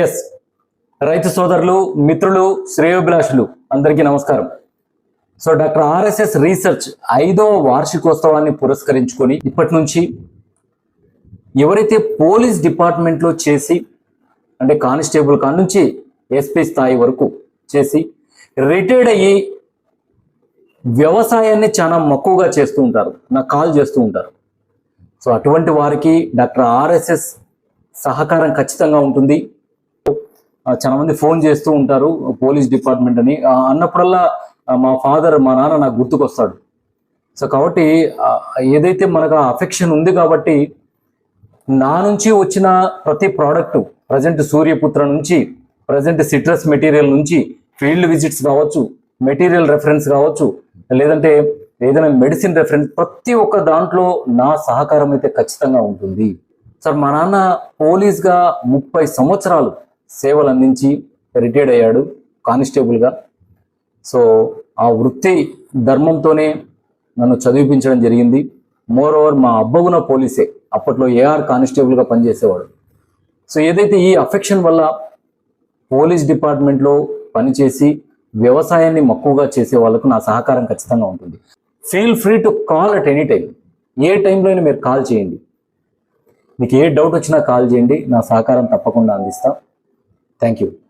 Yes రైతు సోదరులు మిత్రులు శ్రేయోభిలాషులు అందరికీ నమస్కారం. సో డాక్టర్ ఆర్ఎస్ఎస్ రీసెర్చ్ ఐదవ వార్షికోత్సవాన్ని పురస్కరించుకొని ఇప్పటి నుంచి ఎవరైతే పోలీస్ డిపార్ట్మెంట్లో చేసి అంటే కానిస్టేబుల్ కాడ నుంచి ఎస్పీ స్థాయి వరకు చేసి రిటైర్డ్ అయ్యి వ్యవసాయాన్ని చాలా మక్కువగా చేస్తూ ఉంటారు నాకు కాల్ చేస్తూ ఉంటారు. సో అటువంటి వారికి డాక్టర్ ఆర్ఎస్ఎస్ సహకారం ఖచ్చితంగా ఉంటుంది. చాలా మంది ఫోన్ చేస్తూ ఉంటారు పోలీస్ డిపార్ట్మెంట్ అని. అన్నప్పుడల్లా మా ఫాదర్ మా నాన్న నాకు గుర్తుకొస్తాడు. సో కాబట్టి ఏదైతే మనకు అఫెక్షన్ ఉంది కాబట్టి నా నుంచి వచ్చిన ప్రతి ప్రోడక్ట్ ప్రజెంట్ సూర్యపుత్ర నుంచి ప్రజెంట్ సిట్రస్ మెటీరియల్ నుంచి ఫీల్డ్ విజిట్స్ కావచ్చు మెటీరియల్ రెఫరెన్స్ కావచ్చు లేదంటే ఏదైనా మెడిసిన్ రెఫరెన్స్ ప్రతి ఒక్క దాంట్లో నా సహకారం అయితే ఖచ్చితంగా ఉంటుంది. సార్ మా నాన్న పోలీస్గా ముప్పై సంవత్సరాలు సేవలు అందించి రిటైర్డ్ అయ్యాడు కానిస్టేబుల్గా సో ఆ వృత్తి ధర్మంతోనే నన్ను చదివిపించడం జరిగింది. మోర్ ఓవర్ మా అబ్బగున పోలీసే అప్పట్లో ఏఆర్ కానిస్టేబుల్గా పనిచేసేవాడు. సో ఏదైతే ఈ అఫెక్షన్ వల్ల పోలీస్ డిపార్ట్మెంట్లో పనిచేసి వ్యవసాయాన్ని మక్కువగా చేసే వాళ్ళకు నా సహకారం ఖచ్చితంగా ఉంటుంది. Feel free to call at any time ఏ టైంలో అయినా మీరు కాల్ చేయండి. మీకు ఏ డౌట్ వచ్చినా కాల్ చేయండి. నా సహకారం తప్పకుండా అందిస్తాను Thank you.